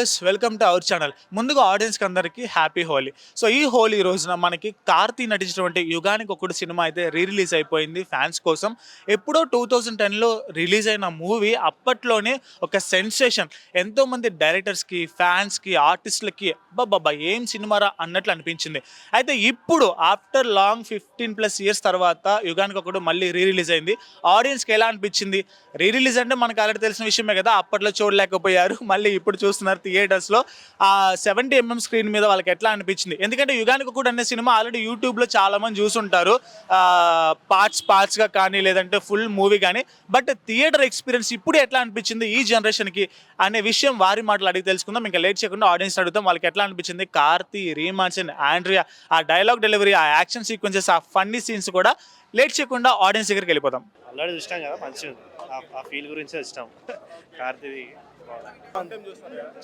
Viewers welcome to our channel ముందుగా ఆడియన్స్కి అందరికీ హ్యాపీ హోలీ. సో ఈ హోలీ రోజున మనకి కార్తీ నటించినటువంటి యుగానికి ఒకటి సినిమా అయితే రీ రిలీజ్ అయిపోయింది ఫ్యాన్స్ కోసం. ఎప్పుడో టూ థౌజండ్ టెన్లో రిలీజ్ అయిన మూవీ అప్పట్లోనే ఒక సెన్సేషన్ ఎంతోమంది డైరెక్టర్స్కి ఫ్యాన్స్కి ఆర్టిస్టులకి అబ్బాబ్బా ఏం సినిమారా అన్నట్లు అనిపించింది. అయితే ఇప్పుడు after long fifteen plus years తర్వాత యుగానికి ఒకటి మళ్ళీ రీ రిలీజ్ అయింది ఆడియన్స్కి ఎలా అనిపించింది? రీ రిలీజ్ అంటే మనకు ఆల్రెడీ తెలిసిన విషయమే కదా అప్పట్లో చూడలేకపోయారు. మళ్ళీ ఇప్పుడు చూస్తున్నారు థియేటర్స్లో ఆ సెవెంటీ ఎంఎం స్క్రీన్ మీద వాళ్ళకి ఎట్లా అనిపించింది? ఎందుకంటే యుగానికి కూడా అనే సినిమా ఆల్రెడీ యూట్యూబ్లో చాలా మంది చూసుంటారు పార్ట్స్ పార్ట్స్గా కానీ లేదంటే ఫుల్ మూవీ కానీ. బట్ థియేటర్ ఎక్స్పీరియన్స్ ఇప్పుడు ఎట్లా అనిపించింది ఈ జనరేషన్కి అనే విషయం వారి మాటలు అడిగి తెలుసుకుందాం. ఇంకా లేట్ చేయకుండా ఆడియన్స్ అడుగుతాం. వాళ్ళకి ఎట్లా అనిపించింది? కార్తీ రీమాన్సన్ ఆండ్రియా. ఆ డైలాగ్ డెలివరీ ఆ యాక్షన్ సీక్వెన్సెస్ ఆ ఫన్నీ సీన్స్ కూడా లేట్ చేయకుండా ఆడియన్స్ దగ్గరికి వెళ్ళిపోతాం ఆల్రెడీ చూసినాం కదా మంచిగా ఆ- ఫీల్ గురించే ఇష్టం కార్తీ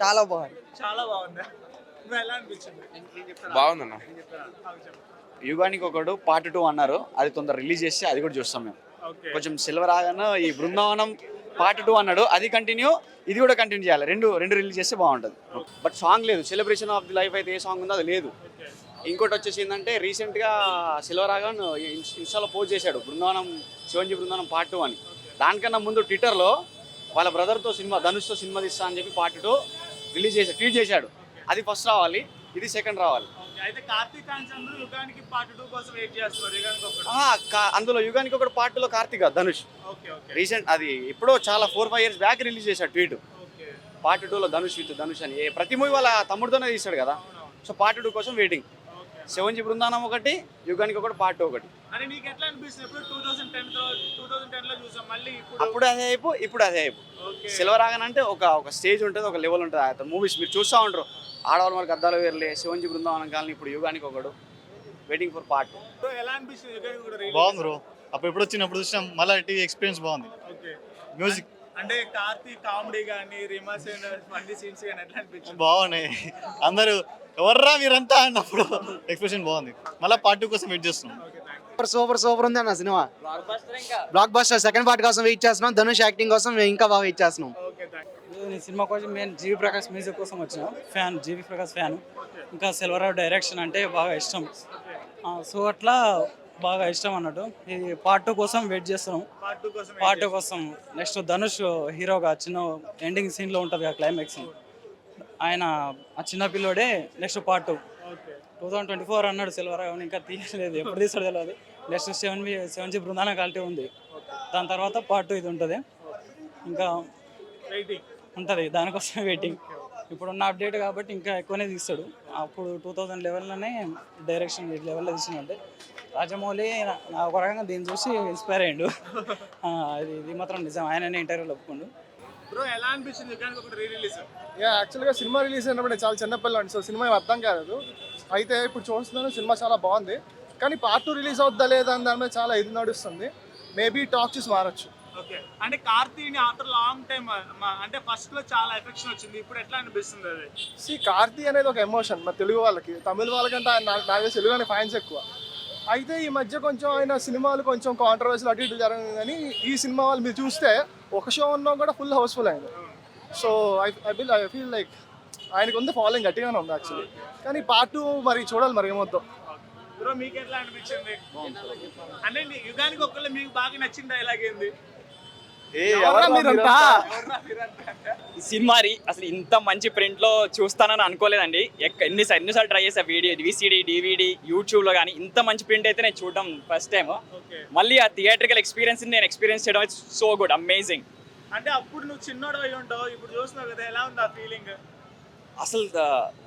చాలా బాగుంది. చాలా బాగుంది? బాగుందన్న. యుగానికి ఒకడు పార్ట్ టూ అన్నారు. అది తొందర రిలీజ్ చేస్తే అది కూడా చూస్తాం మేము. కొంచెం సిల్వర్ ఆగాను ఈ బృందావనం పార్ట్ టూ అన్నాడు. అది కంటిన్యూ ఇది కూడా కంటిన్యూ చేయాలి. రెండు రెండు రిలీజ్ చేస్తే బాగుంటుంది. బట్ సాంగ్ లేదు. సెలబ్రేషన్ ఆఫ్ ది లైఫ్ అయితే ఏ సాంగ్ ఉందో అది లేదు. ఇంకోటి వచ్చేసి ఏంటంటే రీసెంట్గా సిల్వర్ ఆగాన్ ఇన్స్టాలో పోస్ట్ చేశాడు. బృందావనం శివంజీ బృందావనం పార్ట్ టూ అని. దానికన్నా ముందు ట్విట్టర్లో వాళ్ళ బ్రదర్తో సినిమా ధనుష్తో సినిమా తీస్తా అని చెప్పి పార్ట్ టూ రిలీజ్ చేశాడు ట్వీట్ చేశాడు. అది ఫస్ట్ రావాలి ఇది సెకండ్ రావాలి. అయితే కార్తీక్ యుగానికి పార్ట్ టూ కోసం వెయిట్ చేస్తున్నారు అందులో యుగానికి ఒకటి పార్టీలో కార్తీక ధనుష్. రీసెంట్ అది ఎప్పుడో చాలా four five years back release చేశాడు ట్వీట్. పార్ట్ టూలో ధనుష్ విత్ ధనుష్ అని. ప్రతి మూవీ వాళ్ళ తమ్ముడితోనే తీస్తాడు కదా. సో పార్ట్ టూ కోసం waiting okay. Seven G Brindavan ఒకటి యుగానికి ఒకటి పార్ట్ టూ ఒకటి. అప్పుడు అదే అయిపో ఇప్పుడు అదే అయిపో. ఓకే. సిల్వర్ ఆగన్ అంటే ఒక ఒక స్టేజ్ ఉంటుంది ఒక లెవెల్ ఉంటుంది మూవీస్ మీరు చూస్తూ ఉంటారు. ఆడవాళ్ళ మనకి అద్దాలు వేర్లే శివంజీ బృందావనం కాలనీ ఇప్పుడు Yuganiki Okkadu. Waiting for part? బాగుంది బ్రో. అప్పుడు ఎప్పుడు వచ్చినప్పుడు చూసినాం మళ్ళీ టీవీ ఎక్స్పీరియన్స్ బాగుంది. ఓకే. మ్యూజిక్ అంటే కార్తీక్ కామెడీ కానీ రిమాస్ ఫన్నీ సీన్స్ కానీ ఎట్లా అనిపించింది? బాగున్నాయి. అందరూ ఎవర్రా మీరంతా అన్నప్పుడు ఎక్స్ప్రెషన్ బాగుంది. మళ్ళీ పార్ట్ టూ కోసం వెయిట్ చేస్తున్నాం. సూపర్ సూపర్ సూపర్ ఉంది అన్న సినిమా. బ్లాక్ బస్టర్ సెకండ్ పార్ట్ కోసం వెయిట్ చేస్తున్నాం. ధనుష్ యాక్టింగ్ కోసం మేము ఇంకా బాగా వెయిట్ చేస్తున్నాం. నేను సినిమా కోసం నేను జీవి ప్రకాష్ మ్యూజిక్ కోసం వచ్చిన. ఫ్యాన్ జీవి ప్రకాష్ ఫ్యాన్ ఇంకా సిల్వరావు డైరెక్షన్ అంటే బాగా ఇష్టం. ఆ, సో అట్లా బాగా ఇష్టం అన్నట్టు. ఇది పార్ట్ టూ కోసం వెయిట్ చేస్తున్నాం. పార్ట్ టూ కోసం పార్ట్ టూ కోసం నెక్స్ట్ ధనుష్ హీరోగా చిన్న ఎండింగ్ సీన్లో ఉంటుంది కదా క్లైమాక్స్ ఆయన ఆ చిన్న పిల్లోడే next part two two thousand twenty four అన్నాడు సిల్వర్ ఇంకా తీయలేదు ఎప్పుడు తీస్తాడు తెలియదు next seven seven G Brindavan quality ఉంది. దాని తర్వాత పార్ట్ టూ ఇది ఉంటుంది. ఇంకా వెయిటింగ్ ఉంటుంది దానికోసం వెయిటింగ్ ఇప్పుడున్న అప్డేట్ కాబట్టి ఇంకా ఎక్కువనే తీస్తాడు. అప్పుడు టూ థౌజండ్ లెవెల్లోనే డైరెక్షన్ ఈ లెవెల్లో తీసినంటే రాజమౌళి ఒక రకంగా దీన్ని చూసి ఇన్స్పైర్ అయ్యిండు. ఆ, ఇది మాత్రం నిజం. ఆయననే ఇంటర్వ్యూలో ఒప్పుకుండు. బ్రో ఎలా అనిపించింది? యుగానికి ఒకటి రీ రిలీజ్ యా యాక్చువల్గా సినిమా రిలీజ్ అయినప్పుడు నేను చాలా చిన్నపిల్లండి సో సినిమా ఏం అర్థం కాలేదు. అయితే ఇప్పుడు చూస్తున్నాను సినిమా చాలా బాగుంది. కానీ పార్ట్ టూ రిలీజ్ అవుద్దా లేదా అని దాని మీద చాలా ఇది నడుస్తుంది. మేబీ టాక్ చూసి మారచ్చు. ఓకే. అంటే కార్తీని ఆఫ్టర్ లాంగ్ టైం అంటే ఫస్ట్లో చాలా ఎఫెక్షన్ వచ్చింది. ఇప్పుడు ఎట్లా అనిపిస్తుంది అది? సి కార్తీ అనేది ఒక ఎమోషన్ మన తెలుగు వాళ్ళకి. తమిళ వాళ్ళకంటే ఆయన నాకు తెలిసి తెలుగులోనే ఫ్యాన్స్ ఎక్కువ. అయితే ఈ మధ్య కొంచెం ఆయన సినిమాలు కొంచెం కాంట్రవర్సీలు అటు ఇటు జరిగింది కానీ ఈ సినిమా వాళ్ళు మీరు చూస్తే ఒక షో ఉన్నా కూడా ఫుల్ హౌస్ఫుల్ అయింది so I I feel I feel like ఆయనకు ఉంది ఫాలోయింగ్ గట్టిగానే ఉంది యాక్చువల్లీ కానీ పార్ట్ టూ మరి చూడాలి మరి ఏమవుద్దో బ్రో మీకు ఎట్లా అనిపించింది? అంటే యుగానికి మీకు బాగా డైలాగ్ ఏంది? అసలు ఇంత మంచి ప్రింట్లో చూస్తానని అనుకోలేదండి. ఎక్క- ఎన్నిసార్లు ఎన్నిసార్లు ట్రై చేసా వీడియో విసిడి డివిడి యూట్యూబ్లో కానీ ఇంత మంచి ప్రింట్ అయితే నేను చూడడం ఫస్ట్ టైం మళ్ళీ ఆ థియేట్రికల్ ఎక్స్పీరియన్స్ నేను ఎక్స్పీరియన్స్ చేయడం సో గుడ్ అమేజింగ్ అంటే అప్పుడు నువ్వు చిన్నోడు అయి ఉంటావు ఇప్పుడు చూస్తున్నావు కదా ఎలా ఉంది ఆ ఫీలింగ్ అసలు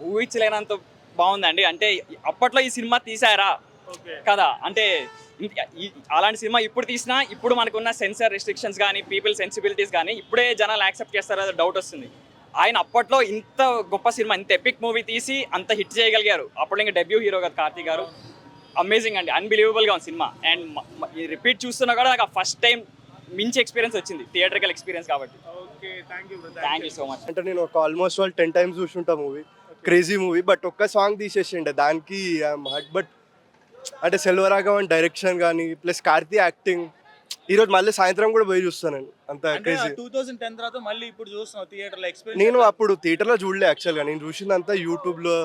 ఊహించలేనంత బాగుందండి. అంటే అప్పట్లో ఈ సినిమా తీసారా కదా. అంటే అలాంటి సినిమా ఇప్పుడు తీసినా ఇప్పుడు మనకున్న సెన్సార్ రెస్ట్రిక్షన్స్ కానీ పీపుల్ సెన్సిబిలిటీస్ కానీ ఇప్పుడే జనాలు యాక్సెప్ట్ చేస్తారో డౌట్ వస్తుంది. ఆయన అప్పట్లో ఇంత గొప్ప సినిమా ఇంత ఎపిక్ మూవీ తీసి అంత హిట్ చేయగలిగారు. అప్పుడు ఇంకా డెబ్యూ హీరో కదా కార్తీక్ గారు. అమేజింగ్ అండి అన్బిలీవబుల్గా ఉంది సినిమా. అండ్ ఈ రిపీట్ చూస్తున్నా కూడా నాకు ఫస్ట్ టైం మించి ఎక్స్పీరియన్స్ వచ్చింది థియేటర్కల్ ఎక్స్పీరియన్స్ కాబట్టి. Thank you thank you so much అంటే నేను ఒక ఆల్మోస్ట్ వాళ్ళు టెన్ టైమ్స్ చూసుంటా మూవీ క్రేజీ మూవీ బట్ ఒక్క సాంగ్ తీసేసిండే. దానికి హట్ బట్ అంటే సెల్వరాగవన్ డైరెక్షన్ కానీ ప్లస్ కార్తీ యాక్టింగ్ ఈ రోజు మళ్ళీ సాయంత్రం కూడా పోయి చూస్తాను నేను. అంత క్రేజీ టూ థౌసండ్ టెన్ తర్వాత మళ్ళీ ఇప్పుడు చూస్తున్నావు థియేటర్లో ఎక్స్పీరియన్స్ నేను అప్పుడు థియేటర్లో చూడలే యాక్చువల్గా. నేను చూసిందంతా యూట్యూబ్లో.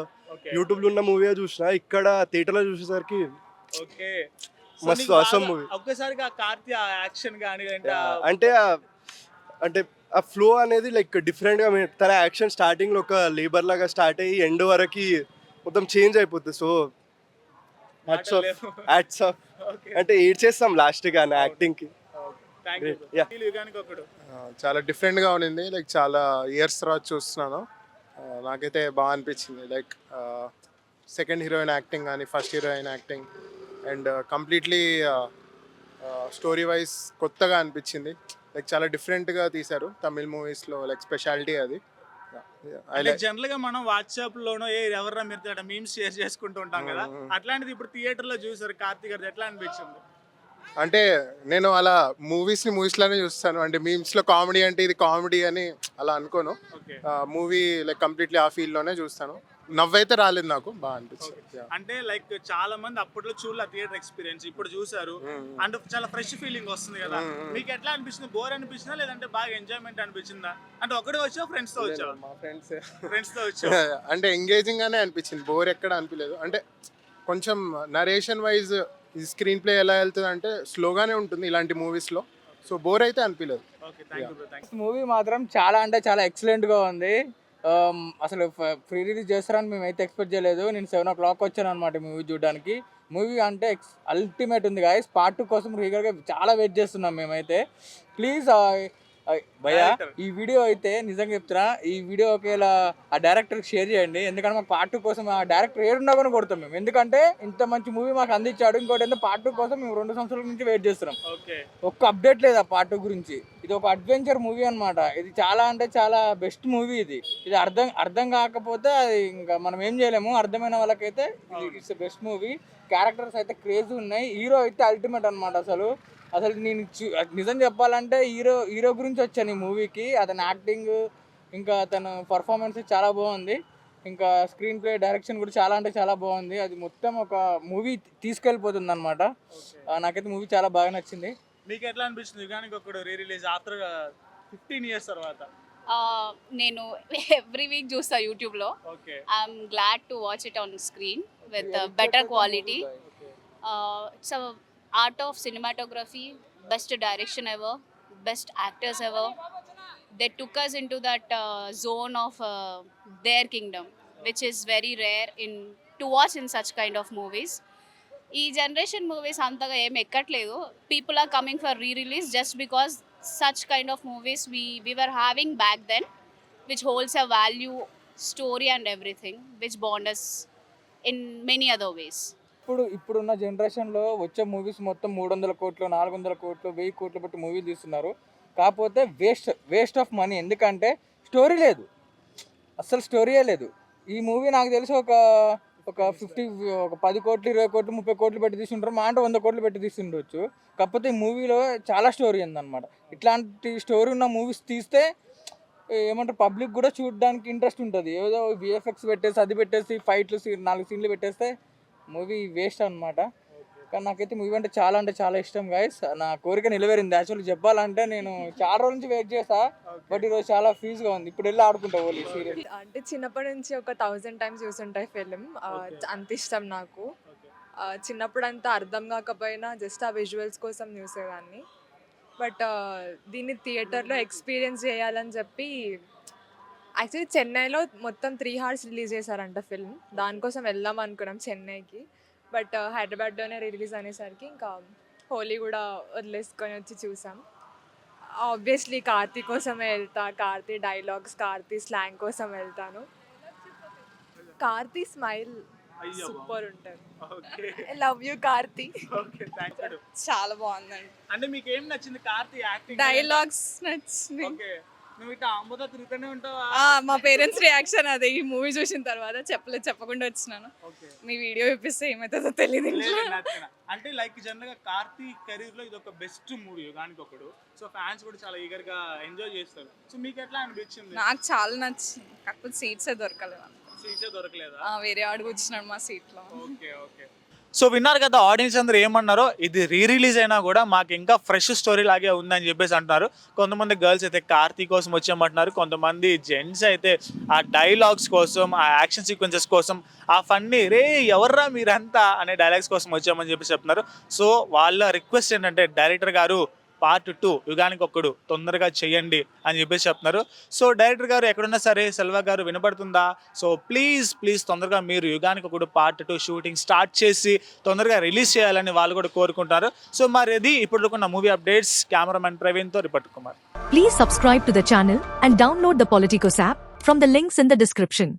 యూట్యూబ్లో ఉన్న మూవీ చూసిన ఇక్కడ థియేటర్లో చూసేసరికి ఓకే మస్తు awesome movie. ఒక్కసారిగా కార్తీ యాక్షన్ కానీ అంటే ఆ- అంటే ఆ- ఫ్లో అనేది లైక్ డిఫరెంట్గా మీ- తన యాక్షన్ స్టార్టింగ్లో ఒక లేబర్ లాగా స్టార్ట్ అయ్యి ఎండ్ వరకు మొత్తం చేంజ్ అయిపోతుంది so hats off. Hats off అంటే ఏడ్ చేస్తాం లాస్ట్గా యాక్టింగ్కి. Thank Great. You Yeah. Yuganiki Okkadu. ఆ, చాలా డిఫరెంట్గా ఉండింది. లైక్ చాలా ఇయర్స్ తర్వాత చూస్తున్నాను. నాకైతే బాగా అనిపించింది. లైక్ సెకండ్ హీరోయిన్ యాక్టింగ్ కానీ first heroine acting and completely story wise కొత్తగా అనిపించింది. లైక్ చాలా డిఫరెంట్గా తీశారు తమిళ్ మూవీస్లో లైక్ స్పెషాలిటీ అది. లైక్ జనరల్గా మనం వాట్సాప్ లోనో ఏ ఎవరా మీరు మీమ్స్ షేర్ చేసుకుంటూ ఉంటాం కదా. మ్మ్. అట్లాంటిది ఇప్పుడు థియేటర్లో చూసారు కార్తీక్ గారు ఎట్లా అనిపించింది? అంటే నేను అలా మూవీస్ని మూవీస్లోనే చూస్తాను. అంటే మీమ్స్లో కామెడీ అంటే ఇది కామెడీ అని అలా అనుకోను. ఓకే మూవీ లైక్ కంప్లీట్లీ ఆ ఫీల్డ్లోనే చూస్తాను. నవ్వైతే రాలేదు నాకు. బాగా అనిపించింది. అంటే లైక్ చాలా మంది అప్పట్లో చూడలే థియేటర్ ఎక్స్పీరియన్స్ ఇప్పుడు చూసారు. అండ్ చాలా ఫ్రెష్ ఫీలింగ్ వస్తుంది కదా. మీకు ఎట్లా అనిపిస్తుంది బోర్ అనిపించిందా? లేదంటే బాగా ఎంజాయ్మెంట్ అనిపించిందా? అంటే ఒకటే వచ్చావు ఫ్రెండ్స్తో వచ్చావు? మా ఫ్రెండ్స్ ఫ్రెండ్స్తో వచ్చావు? అంటే ఎంగేజింగ్ గానే అనిపించింది. బోర్ ఎక్కడ అనిపించలేదు. అంటే కొంచెం నరేషన్ వైజ్ ఈ స్క్రీన్ ప్లే ఎలా వెళ్తుంది అంటే స్లోగానే ఉంటుంది ఇలాంటి మూవీస్లో. సో బోర్ అయితే అనిపించలేదు. Okay thank you thank movie మాత్రం చాలా అంటే చాలా ఎక్సలెంట్గా ఉంది. Um, అసలు ఫ్రీ రిలీజ్ చేస్తారని మేము అయితే ఎక్స్పెక్ట్ చేయలేదు. నేను సెవెన్ ఓ క్లాక్ వచ్చాను అనమాట మూవీ చూడడానికి. మూవీ అంటే అల్టిమేట్ ఉంది గాయస్ పార్ట్ టూ కోసం రీగర్గా చాలా వెయిట్ చేస్తున్నాం మేమైతే. ప్లీజ్ భయ్యా. ఈ వీడియో అయితే నిజంగా చెప్తున్నా ఈ వీడియో ఒకవేళ ఆ డైరెక్టర్కి షేర్ చేయండి. ఎందుకంటే మాకు పార్ట్ టూ కోసం ఆ డైరెక్టర్ ఏడున్నా కూడా కొడతాం మేము. ఎందుకంటే ఇంత మంచి మూవీ మాకు అందించాడు. ఇంకోటి ఏంటంటే పార్ట్ టూ కోసం మేము రెండు సంవత్సరాల నుంచి వెయిట్ చేస్తున్నాం. ఒక్క అప్డేట్ లేదు ఆ పార్ట్ గురించి. ఇది ఒక అడ్వెంచర్ మూవీ అన్నమాట. ఇది చాలా అంటే చాలా బెస్ట్ మూవీ ఇది. ఇది అర్థం అర్థం కాకపోతే అది ఇంకా మనం ఏం చేయలేము. అర్థమైన వాళ్ళకైతే ఇట్స్ బెస్ట్ మూవీ క్యారెక్టర్స్ అయితే క్రేజ్ ఉన్నాయి. హీరో అయితే అల్టిమేట్ అన్నమాట అసలు. అసలు నేను నిజం చెప్పాలంటే హీరో హీరో గురించి వచ్చాను ఈ మూవీకి. అతని యాక్టింగ్ ఇంకా అతను పర్ఫార్మెన్స్ చాలా బాగుంది. ఇంకా స్క్రీన్ ప్లే డైరెక్షన్ కూడా చాలా అంటే చాలా బాగుంది. అది మొత్తం ఒక మూవీ తీసుకెళ్ళిపోతుంది అనమాట నాకైతే మూవీ చాలా బాగా నచ్చింది. మీకు ఎట్లా అనిపిస్తుంది Yuganiki Okkadu re release after fifteen years తర్వాత. ఆ, నేను ఎవ్రీ వీక్ చూస్తా యూట్యూబ్లో. I'm glad to watch it on screen with better quality it's art of cinematography best direction ever best actors ever they took us into that zone of their kingdom which is very rare in to watch in such kind of movies ఈ generation movies అంతగా ఏం ఎక్కట్లేదు. People are coming for re release just because such kind of movies we we were having back then which holds a value story and everything which bond us in many other ways. ఇప్పుడు ఇప్పుడున్న జనరేషన్లో వచ్చే movies మొత్తం మూడు వందల కోట్లు నాలుగు వందల కోట్లు వెయ్యి కోట్లు పెట్టి మూవీ తీస్తున్నారు. కాకపోతే వేస్ట్ వేస్ట్ ఆఫ్ మనీ. ఎందుకంటే స్టోరీ లేదు. అస్సలు స్టోరీయే లేదు. ఈ మూవీ నాకు తెలిసి ఒక ఒక ఫిఫ్టీ ఒక పది కోట్లు ఇరవై కోట్లు ముప్పై కోట్లు పెట్టి తీసుంటారు మా అంటే వంద కోట్లు పెట్టి తీసుండొచ్చు. కాకపోతే ఈ మూవీలో చాలా స్టోరీ ఉందన్నమాట. ఇట్లాంటి స్టోరీ ఉన్న మూవీస్ తీస్తే ఏమంటారు పబ్లిక్ కూడా చూడడానికి ఇంట్రెస్ట్ ఉంటుంది. ఏదో విఎఫ్ఎక్స్ పెట్టేసి అది పెట్టేసి ఫైట్లు నాలుగు సీన్లు పెట్టేస్తే మూవీ వేస్ట్ అన్నమాట. కానీ నాకైతే మూవీ అంటే చాలా అంటే చాలా ఇష్టం గాయస్ నా కోరిక నిలవేరింది యాక్చువల్లీ చెప్పాలంటే నేను చాలా రోజుల నుంచి వెయిట్ చేసా. బట్ ఈరోజు చాలా ఫీజుగా ఉంది. ఇప్పుడు వెళ్ళి ఆడుకుంటా ఓన్లీ సీరియల్ అంటే చిన్నప్పటి నుంచి ఒక థౌజండ్ టైమ్స్ చూసుంటాయి ఫిలిం. అంత ఇష్టం నాకు. చిన్నప్పుడు అంతా అర్థం కాకపోయినా జస్ట్ ఆ విజువల్స్ కోసం చూసేదాన్ని. బట్ దీన్ని థియేటర్లో ఎక్స్పీరియన్స్ చేయాలని చెప్పి యాక్చువల్లీ చెన్నైలో మొత్తం త్రీ హార్స్ రిలీజ్ చేశారంట ఫిల్మ్. దానికోసం వెళ్దాం అనుకున్నాం చెన్నైకి. బట్ హైదరాబాద్లోనే రిలీజ్ అనేసరికి ఇంకా హోలీ కూడా వదిలేసుకొని వచ్చి చూసాం. ఆబ్వియస్లీ కార్తీ కోసమే వెళ్తా కార్తీ డైలాగ్స్ కార్తీ స్లాంగ్ కోసం వెళ్తాను. కార్తీ స్మైల్ సూపర్ ఉంటుంది. Okay love you Karthi. చాలా బాగుందండి. అంటే మీకు ఏం నచ్చింది కార్తీ యాక్టింగ్ డైలాగ్స్ నచ్చింది. మా పేరెంట్స్ రియాక్షన్ అదే. ఈ మూవీ చూసిన తర్వాత చెప్పలేదు చెప్పకుండా వచ్చినాను. మీ వీడియో ఇప్పిస్తే ఏమవుతుందో తెలియదు. అంటే లైక్ జనరల్గా కార్తీక్ కెరీర్లో ఇది ఒక బెస్ట్ మూవీ దానికి ఒకడు. సో ఫ్యాన్స్ కూడా చాలా ఈగర్గా ఎంజాయ్ చేస్తారు. సో మీకు ఎట్లా అనిపించింది? నాకు చాలా నచ్చింది. కాకపోతే సీట్సే దొరకలేదు. సీట్సే దొరకలేదా? వేరే ఆడు కూర్చున్నాడు మా సీట్లో ఓకే ఓకే సో విన్నారు కదా ఆడియన్స్ అందరూ ఏమన్నారో ఇది రీ రిలీజ్ అయినా కూడా మాకు ఇంకా ఫ్రెష్ స్టోరీ లాగే ఉందని చెప్పేసి అంటున్నారు. కొంతమంది గర్ల్స్ అయితే కార్తీ కోసం వచ్చామంటున్నారు కొంతమంది జెంట్స్ అయితే ఆ డైలాగ్స్ కోసం ఆ యాక్షన్ సీక్వెన్సెస్ కోసం ఆ ఫన్నీ రే ఎవర్రా మీరంతా? అనే డైలాగ్స్ కోసం వచ్చామని చెప్పి చెప్తున్నారు. సో వాళ్ళ రిక్వెస్ట్ ఏంటంటే డైరెక్టర్ గారు పార్ట్ టూ యుగానికి ఒక్కడు తొందరగా చేయండి అని చెప్పేసి చెప్తున్నారు. సో డైరెక్టర్ గారు ఎక్కడున్నా సరే సెల్వా గారు వినపడుతుందా సో ప్లీజ్ ప్లీజ్ తొందరగా మీరు యుగానికి ఒకడు పార్ట్ టూ షూటింగ్ స్టార్ట్ చేసి తొందరగా రిలీజ్ చేయాలని వాళ్ళు కూడా కోరుకుంటారు. సో మరి అది ఇప్పుడు ఉన్న మూవీ అప్డేట్స్ కెమెరామెన్ ప్రవీణ్తో రిపట్ Kumar. Please subscribe to the channel and download the Politicos app from the links in the description